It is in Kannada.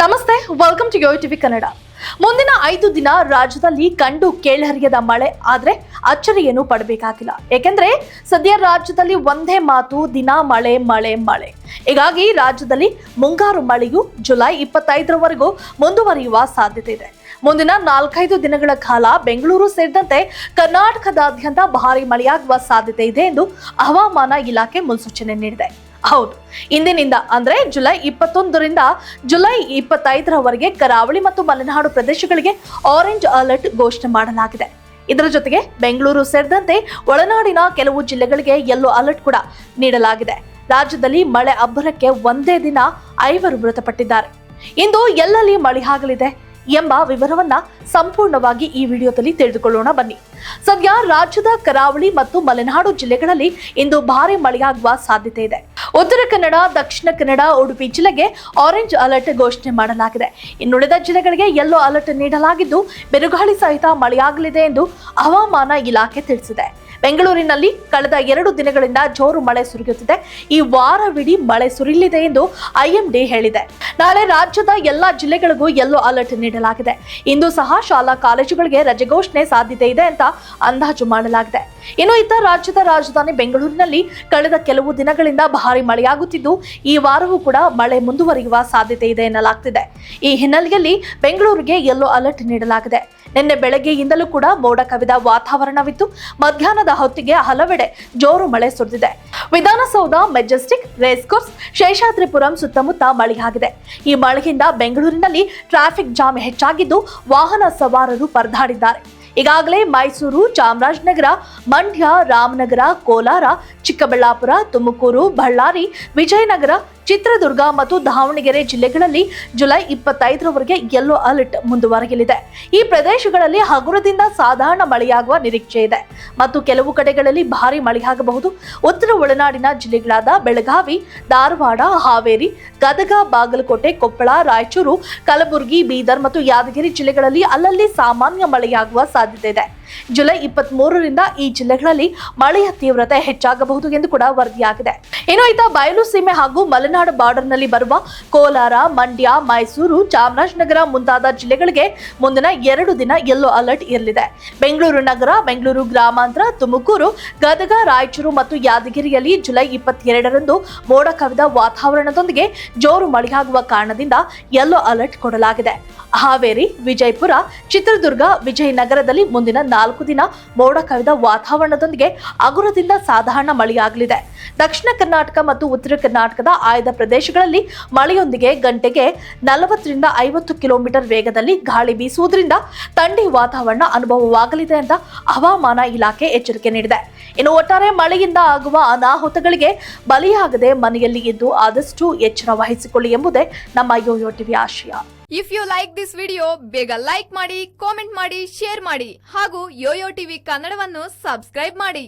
ನಮಸ್ತೆ welcome to Yo TV Kannada ಮುಂದಿನ ಐದು ದಿನ ರಾಜ್ಯದಲ್ಲಿ ಕಂಡು ಕೇಳರಿಯದ ಮಳೆ, ಆದರೆ ಅಚ್ಚರಿಯನ್ನು ಪಡಬೇಕಾಗಿಲ್ಲ. ಏಕೆಂದರೆ, ಸದ್ಯ ರಾಜ್ಯದಲ್ಲಿ ಒಂದೇ ಮಾತು, ದಿನ ಮಳೆ ಮಳೆ ಮಳೆ. ಹೀಗಾಗಿ ರಾಜ್ಯದಲ್ಲಿ ಮುಂಗಾರು ಮಳೆಯು ಜುಲೈ ಇಪ್ಪತ್ತೈದರವರೆಗೂ ಮುಂದುವರಿಯುವ ಸಾಧ್ಯತೆ ಇದೆ. ಮುಂದಿನ ನಾಲ್ಕೈದು ದಿನಗಳ ಕಾಲ ಬೆಂಗಳೂರು ಸೇರಿದಂತೆ ಕರ್ನಾಟಕದಾದ್ಯಂತ ಭಾರಿ ಮಳೆಯಾಗುವ ಸಾಧ್ಯತೆ ಇದೆ ಎಂದು ಹವಾಮಾನ ಇಲಾಖೆ ಮುನ್ಸೂಚನೆ ನೀಡಿದೆ. ಹೌದು. ಇಂದಿನಿಂದ ಅಂದ್ರೆ ಜುಲೈ ಇಪ್ಪತ್ತೊಂದರಿಂದ ಜುಲೈ ಇಪ್ಪತ್ತೈದರವರೆಗೆ ಕರಾವಳಿ ಮತ್ತು ಮಲೆನಾಡು ಪ್ರದೇಶಗಳಿಗೆ ಆರೆಂಜ್ ಅಲರ್ಟ್ ಘೋಷಣೆ ಮಾಡಲಾಗಿದೆ. ಇದರ ಜೊತೆಗೆ ಬೆಂಗಳೂರು ಸೇರಿದಂತೆ ಒಳನಾಡಿನ ಕೆಲವು ಜಿಲ್ಲೆಗಳಿಗೆ ಯೆಲ್ಲೋ ಅಲರ್ಟ್ ಕೂಡ ನೀಡಲಾಗಿದೆ. ರಾಜ್ಯದಲ್ಲಿ ಮಳೆ ಅಬ್ಬರಕ್ಕೆ ಒಂದೇ ದಿನ ಐವರು ಮೃತಪಟ್ಟಿದ್ದಾರೆ. ಇಂದು ಎಲ್ಲಲ್ಲಿ ಮಳೆಯಾಗಲಿದೆ ಎಂಬ ವಿವರವನ್ನ ಸಂಪೂರ್ಣವಾಗಿ ಈ ವಿಡಿಯೋದಲ್ಲಿ ತಿಳಿದುಕೊಳ್ಳೋಣ ಬನ್ನಿ. ಸದ್ಯ ರಾಜ್ಯದ ಕರಾವಳಿ ಮತ್ತು ಮಲೆನಾಡು ಜಿಲ್ಲೆಗಳಲ್ಲಿ ಇಂದು ಭಾರಿ ಮಳೆಯಾಗುವ ಸಾಧ್ಯತೆ ಇದೆ. ಉತ್ತರ ಕನ್ನಡ, ದಕ್ಷಿಣ ಕನ್ನಡ, ಉಡುಪಿ ಜಿಲ್ಲೆಗೆ ಆರೆಂಜ್ ಅಲರ್ಟ್ ಘೋಷಣೆ ಮಾಡಲಾಗಿದೆ. ಇನ್ನುಳಿದ ಜಿಲ್ಲೆಗಳಿಗೆ ಯೆಲ್ಲೋ ಅಲರ್ಟ್ ನೀಡಲಾಗಿದ್ದು, ಬಿರುಗಾಳಿ ಸಹಿತ ಮಳೆಯಾಗಲಿದೆ ಎಂದು ಹವಾಮಾನ ಇಲಾಖೆ ತಿಳಿಸಿದೆ. ಬೆಂಗಳೂರಿನಲ್ಲಿ ಕಳೆದ ಎರಡು ದಿನಗಳಿಂದ ಜೋರು ಮಳೆ ಸುರಿಯುತ್ತಿದೆ. ಈ ವಾರವಿಡೀ ಮಳೆ ಸುರಿಯಲಿದೆ ಎಂದು ಐಎಂಡಿ ಹೇಳಿದೆ. ನಾಳೆ ರಾಜ್ಯದ ಎಲ್ಲಾ ಜಿಲ್ಲೆಗಳಿಗೂ ಯೆಲ್ಲೋ ಅಲರ್ಟ್ ನೀಡಲಾಗಿದೆ. ಇಂದು ಸಹ ಶಾಲಾ ಕಾಲೇಜುಗಳಿಗೆ ರಜೆ ಘೋಷಣೆ ಸಾಧ್ಯತೆ ಇದೆ ಅಂತ ಅಂದಾಜು ಮಾಡಲಾಗಿದೆ. ಇನ್ನು ಇತ್ತ ರಾಜ್ಯದ ರಾಜಧಾನಿ ಬೆಂಗಳೂರಿನಲ್ಲಿ ಕಳೆದ ಕೆಲವು ದಿನಗಳಿಂದ ಭಾರಿ ಮಳೆಯಾಗುತ್ತಿದ್ದು, ಈ ವಾರವೂ ಕೂಡ ಮಳೆ ಮುಂದುವರಿಯುವ ಸಾಧ್ಯತೆ ಇದೆ ಎನ್ನಲಾಗ್ತಿದೆ. ಈ ಹಿನ್ನೆಲೆಯಲ್ಲಿ ಬೆಂಗಳೂರಿಗೆ ಯೆಲ್ಲೋ ಅಲರ್ಟ್ ನೀಡಲಾಗಿದೆ. ನಿನ್ನೆ ಬೆಳಗ್ಗೆಯಿಂದಲೂ ಕೂಡ ಮೋಡ ಕವಿದ ವಾತಾವರಣವಿತ್ತು. ಮಧ್ಯಾಹ್ನದ ಹೊತ್ತಿಗೆ ಹಲವೆಡೆ ಜೋರು ಮಳೆ ಸುರಿದಿದೆ. ವಿಧಾನಸೌಧ, ಮೆಜೆಸ್ಟಿಕ್ ರೇಸ್ಕೋರ್ಸ್ ಶೇಷಾದ್ರಿಪುರಂ ಸುತ್ತಮುತ್ತ ಮಳೆಯಾಗಿದೆ. ಈ ಮಳೆಯಿಂದ ಬೆಂಗಳೂರಿನಲ್ಲಿ ಟ್ರಾಫಿಕ್ ಜಾಮ್ ಹೆಚ್ಚಾಗಿದ್ದು, ವಾಹನ ಸವಾರರು ಪರದಾಡಿದ್ದಾರೆ. ಈಗಾಗಲೇ ಮೈಸೂರು ಚಾಮರಾಜನಗರ ಮಂಡ್ಯ ರಾಮನಗರ ಕೋಲಾರ ಚಿಕ್ಕಬಳ್ಳಾಪುರ ತುಮಕೂರು ಬಳ್ಳಾರಿ ವಿಜಯನಗರ ಚಿತ್ರದುರ್ಗ ಮತ್ತು ದಾವಣಗೆರೆ ಜಿಲ್ಲೆಗಳಲ್ಲಿ ಜುಲೈ ಇಪ್ಪತ್ತೈದರವರೆಗೆ ಯೆಲ್ಲೋ ಅಲರ್ಟ್ ಮುಂದುವರೆಯಲಿದೆ. ಈ ಪ್ರದೇಶಗಳಲ್ಲಿ ಹಗುರದಿಂದ ಸಾಧಾರಣ ಮಳೆಯಾಗುವ ನಿರೀಕ್ಷೆ ಇದೆ. ಮತ್ತು ಕೆಲವು ಕಡೆಗಳಲ್ಲಿ ಭಾರಿ ಮಳೆಯಾಗಬಹುದು. ಉತ್ತರ ಒಳನಾಡಿನ ಜಿಲ್ಲೆಗಳಾದ ಬೆಳಗಾವಿ, ಧಾರವಾಡ, ಹಾವೇರಿ, ಗದಗ, ಬಾಗಲಕೋಟೆ, ಕೊಪ್ಪಳ, ರಾಯಚೂರು, ಕಲಬುರಗಿ, ಬೀದರ್ ಮತ್ತು ಯಾದಗಿರಿ ಜಿಲ್ಲೆಗಳಲ್ಲಿ ಅಲ್ಲಲ್ಲಿ ಸಾಮಾನ್ಯ ಮಳೆಯಾಗುವ ಸಾಧ್ಯತೆ ಇದೆ. ಜುಲೈ ಇಪ್ಪತ್ತ್ ಮೂರರಿಂದ ಈ ಜಿಲ್ಲೆಗಳಲ್ಲಿ ಮಳೆಯ ತೀವ್ರತೆ ಹೆಚ್ಚಾಗಬಹುದು ಎಂದು ಕೂಡ ವರದಿಯಾಗಿದೆ. ಇನ್ನು ಇತ್ತ ಬಯಲು ಸೀಮೆ ಹಾಗೂ ಮಲೆನಾಡು ಬಾರ್ಡರ್ನಲ್ಲಿ ಬರುವ ಕೋಲಾರ, ಮಂಡ್ಯ, ಮೈಸೂರು, ಚಾಮರಾಜನಗರ ಮುಂತಾದ ಜಿಲ್ಲೆಗಳಿಗೆ ಮುಂದಿನ ಎರಡು ದಿನ ಯೆಲ್ಲೋ ಅಲರ್ಟ್ ಇರಲಿದೆ. ಬೆಂಗಳೂರು ನಗರ, ಬೆಂಗಳೂರು ಗ್ರಾಮಾಂತರ, ತುಮಕೂರು, ಗದಗ, ರಾಯಚೂರು ಮತ್ತು ಯಾದಗಿರಿಯಲ್ಲಿ ಜುಲೈ ಇಪ್ಪತ್ತೆರಡರಂದು ಮೋಡ ಕವಿದ ವಾತಾವರಣದೊಂದಿಗೆ ಜೋರು ಮಳೆಯಾಗುವ ಕಾರಣದಿಂದ ಯೆಲ್ಲೋ ಅಲರ್ಟ್ ಕೊಡಲಾಗಿದೆ. ಹಾವೇರಿ, ವಿಜಯಪುರ, ಚಿತ್ರದುರ್ಗ, ವಿಜಯನಗರದಲ್ಲಿ ಮುಂದಿನ ನಾಲ್ಕು ದಿನ ಮೋಡ ಕವಿದ ವಾತಾವರಣದೊಂದಿಗೆ ಹಗುರದಿಂದ ಸಾಧಾರಣ ಮಳೆಯಾಗಲಿದೆ. ದಕ್ಷಿಣ ಕರ್ನಾಟಕ ಮತ್ತು ಉತ್ತರ ಕರ್ನಾಟಕದ ಆಯ್ದ ಪ್ರದೇಶಗಳಲ್ಲಿ ಮಳೆಯೊಂದಿಗೆ ಗಂಟೆಗೆ ನಲವತ್ತರಿಂದ ಐವತ್ತು ಕಿಲೋಮೀಟರ್ ವೇಗದಲ್ಲಿ ಗಾಳಿ ಬೀಸುವುದರಿಂದ ಥಂಡಿ ವಾತಾವರಣ ಅನುಭವವಾಗಲಿದೆ ಅಂತ ಹವಾಮಾನ ಇಲಾಖೆ ಎಚ್ಚರಿಕೆ ನೀಡಿದೆ. ಇನ್ನು ಒಟ್ಟಾರೆ ಮಳೆಯಿಂದ ಆಗುವ ಅನಾಹುತಗಳಿಗೆ ಬಲಿಯಾಗದೆ ಮನೆಯಲ್ಲಿ ಇದ್ದು ಆದಷ್ಟು ಎಚ್ಚರ ವಹಿಸಿಕೊಳ್ಳಿ ಎಂಬುದೇ ನಮ್ಮ ಯೋಯೋ ಟಿವಿ ಆಶಯ. If you like this video ಬೇಗ ಲೈಕ್ ಮಾಡಿ ಕಾಮೆಂಟ್ ಮಾಡಿ ಶೇರ್ ಮಾಡಿ ಹಾಗೂ ಯೋಯೋ ಟಿವಿ ಕನ್ನಡವನ್ನು ಸಬ್ಸ್ಕ್ರೈಬ್ ಮಾಡಿ.